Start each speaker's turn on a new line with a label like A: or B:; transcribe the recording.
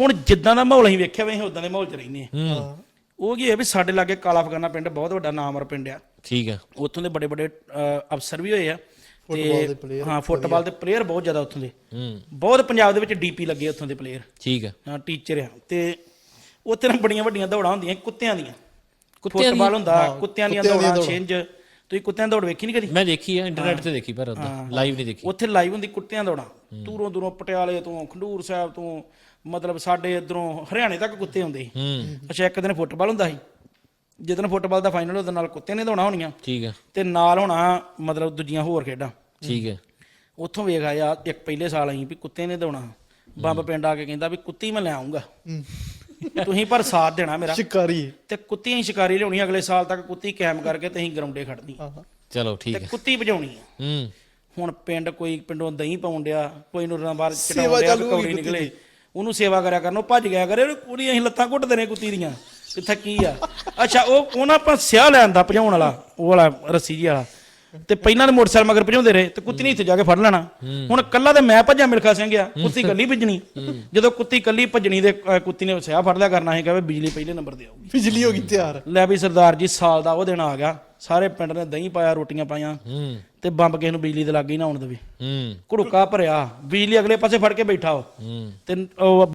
A: ਹੁਣ ਜਿੱਦਾਂ ਦਾ ਮਾਹੌਲ ਅਸੀਂ ਵੇਖਿਆ ਵੇ ਅਸੀਂ ਉਦਾਂ ਦੇ ਮਾਹੌਲ 'ਚ ਰਹਿੰਦੇ ਆ
B: ਹਾਂ।
A: ਉਹ ਕੀ ਹੈ ਵੀ ਸਾਡੇ ਲਾਗੇ ਕਾਲਾ ਫਗਾਨਾ ਪਿੰਡ ਬਹੁਤ ਵੱਡਾ ਨਾਮਰ ਪਿੰਡ ਆ।
B: ਠੀਕ ਆ।
A: ਉੱਥੋਂ ਦੇ ਬੜੇ ਬੜੇ ਅਫਸਰ ਵੀ ਹੋਏ ਆ।
C: ਫੁੱਟਬਾਲ ਦੇ player
A: ਹਾਂ ਫੁੱਟਬਾਲ ਦੇ ਪਲੇਅਰ ਬਹੁਤ ਜ਼ਿਆਦਾ ਉੱਥੋਂ ਦੇ।
B: ਹੂੰ।
A: ਬਹੁਤ ਪੰਜਾਬ ਦੇ ਵਿੱਚ ਡੀਪੀ ਲੱਗੇ ਉੱਥੋਂ ਦੇ ਪਲੇਅਰ
B: ਠੀਕ ਆ।
A: ਹਾਂ ਟੀਚਰ ਆ। ਤੇ ਉੱਥੇ ਨਾ ਬੜੀਆਂ ਵੱਡੀਆਂ ਦੌੜਾਂ ਹੁੰਦੀਆਂ ਕੁੱਤਿਆਂ ਦੀਆਂ।
B: ਕੁੱਤਿਆਂ ਦੀਆਂ?
A: ਫੁੱਟਬਾਲ ਹੁੰਦਾ ਕੁੱਤਿਆਂ ਦੀਆਂ
C: ਕੁੱਤਿਆਂ ਦੀਆਂ
A: ਦੌੜਾਂ। ਛਿੰਝ। ਤੁਸੀਂ ਕੁੱਤਿਆਂ ਦੌੜ ਵੇਖੀ ਨਹੀਂ ਕਦੀ?
B: ਮੈਂ ਦੇਖੀ ਆ ਇੰਟਰਨੈਟ ਤੇ ਦੇਖੀ ਪਰ ਉਦਾਂ ਲਾਈਵ ਨਹੀਂ ਦੇਖੀ।
A: ਉੱਥੇ ਲਾਈਵ ਹੁੰਦੀ ਕੁੱਤਿਆਂ ਦੌੜਾਂ। ਦੂਰੋਂ ਦੂਰੋਂ ਪਟਿਆਲੇ ਤੋਂ ਖੰਡੂਰ ਸਾਹਿਬ ਤੋਂ ਮਤਲਬ ਸਾਡੇ ਇਧਰੋਂ ਹਰਿਆਣੇ ਤੱਕ ਕੁੱਤੇ ਹੁੰਦੇ ਸੀ।
B: ਹੂੰ।
A: ਅੱਛਾ ਇੱਕ ਦਿਨ ਫੁੱਟਬਾਲ ਹੁੰਦਾ ਸੀ। ਜਿੱਦਣ ਫੁੱਟਬਾਲ ਦਾ ਫਾਈਨਲ ਉਹਦੇ ਨਾਲ ਕੁੱਤਿਆਂ ਨੇ ਦੌੜਾਂ ਹੋਣੀਆਂ।
B: ਠੀਕ ਆ।
A: ਤੇ ਨਾਲ ਹੋਣਾ ਮਤਲਬ ਦੂਜੀਆਂ ਹੋਰ ਖੇਡਾਂ।
B: ਠੀਕ ਆ।
A: ਉੱਥੋਂ ਵੇਖ ਆਇਆ ਇੱਕ ਪਹਿਲੇ ਸਾਲ ਅਸੀਂ ਵੀ ਕੁੱਤੇ ਨੇ ਦੌੜਾਂ। ਬੰਬ ਪਿੰਡ ਆ ਕੇ ਕਹਿੰਦਾ ਵੀ ਕੁੱਤੀ ਮੈਂ ਲੈ ਆਉਂਗਾ ਤੁਸੀਂ ਪਰ ਸਾਥ ਦੇਣਾ ਮੇਰਾ।
C: ਸ਼ਿਕਾਰੀ।
A: ਤੇ ਕੁੱਤੀਆਂ ਹੀ ਸ਼ਿਕਾਰੀ ਲਿਆਉਣੀ ਅਗਲੇ ਸਾਲ ਤੱਕ ਕੁੱਤੀ ਕਾਇਮ ਕਰਕੇ ਤੇ ਅਸੀਂ ਗਰਾਉਂਡੇ ਖੜਨੀ
B: ਚਲੋ ਠੀਕ
A: ਤੇ ਕੁੱਤੀ ਭਜਾਉਣੀ ਆ।
B: ਹੂੰ।
A: ਹੁਣ ਪਿੰਡ ਕੋਈ ਪਿੰਡੋਂ ਦਹੀਂ ਪਾਉਣ ਡਿਆ ਕੋਈ ਨੂੰ ਬਾਹਰ
C: ਸੇਵਾ
A: ਚਟਾਉਣ ਡਿਆ
C: ਚਾਲੂ ਹੋ ਗਈ
A: ਕੌੜੀ
C: ਕੁੱਤੀ
A: ਨਿਕਲੇ ਉਹਨੂੰ ਸੇਵਾ ਕਰਿਆ ਕਰਨ ਉਹ ਭੱਜ ਗਿਆ ਕਰੇ ਪੂਰੀ ਅਸੀਂ ਲੱਤਾਂ ਘੁੱਟਦੇ ਨੇ ਕੁੱਤੀ ਦੀਆਂ। ਕਿੱਥੇ ਕੀ ਆ? ਅੱਛਾ ਉਹ ਉਹਨਾਂ ਆਪਾਂ ਸਿਆਹ ਲੈਣ ਦਾ ਭਜਾਉਣ ਵਾਲਾ ਉਹ ਵਾਲਾ ਰੱਸੀ ਜੀ ਵਾਲਾ। ਤੇ ਪਹਿਲਾਂ ਦੇ ਮੋਟਰਸਾਈਕਲ ਮਗਰ ਭਜਾਉਂਦੇ ਰਹੇ ਤੇ ਕੁੱਤੀ ਨੇ ਇੱਥੇ ਜਾ ਕੇ ਫੜ ਲੈਣਾ। ਹੁਣ ਕੱਲਾ ਤੇ ਮੈਂ ਭੱਜਾ ਮਿਲਖਾ ਸਿੰਘ ਆ ਕੁੱਤੀ ਕੱਲੀ ਭੱਜਣੀ। ਜਦੋਂ ਕੁੱਤੀ ਕੱਲੀ ਭੱਜਣੀ ਅ, ਕੁੱਤੀ ਨੇ ਸਿਆਹ ਫੜ ਲਿਆ ਕਰਨਾ ਸੀ ਕਹੇ ਬਿਜਲੀ ਪਹਿਲੇ ਨੰਬਰ ਤੇ ਆਊਗੀ।
C: ਬਿਜਲੀ ਹੋ ਗਈ ਤਿਆਰ।
A: ਲੈ ਵੀ ਸਰਦਾਰ ਜੀ ਸਾਲ ਦਾ ਉਹ ਦਿਨ ਆ ਗਿਆ। ਸਾਰੇ ਪਿੰਡ ਨੇ ਦਹੀਂ ਪਾਇਆ ਰੋਟੀਆਂ ਪਾਈਆਂ। ਤੇ ਬੰਬ ਕਿਸੇ ਨੂੰ ਬਿਜਲੀ ਦੇ ਲਾਗੇ ਹੀ ਨਾ ਆਉਣ ਦੇਵੇ। ਘੜੁੱਕਾ ਭਰਿਆ। ਬਿਜਲੀ ਅਗਲੇ ਪਾਸੇ ਫੜ ਕੇ ਬੈਠਾ ਉਹ।
B: ਹੂੰ।
A: ਤੇ ਉਹ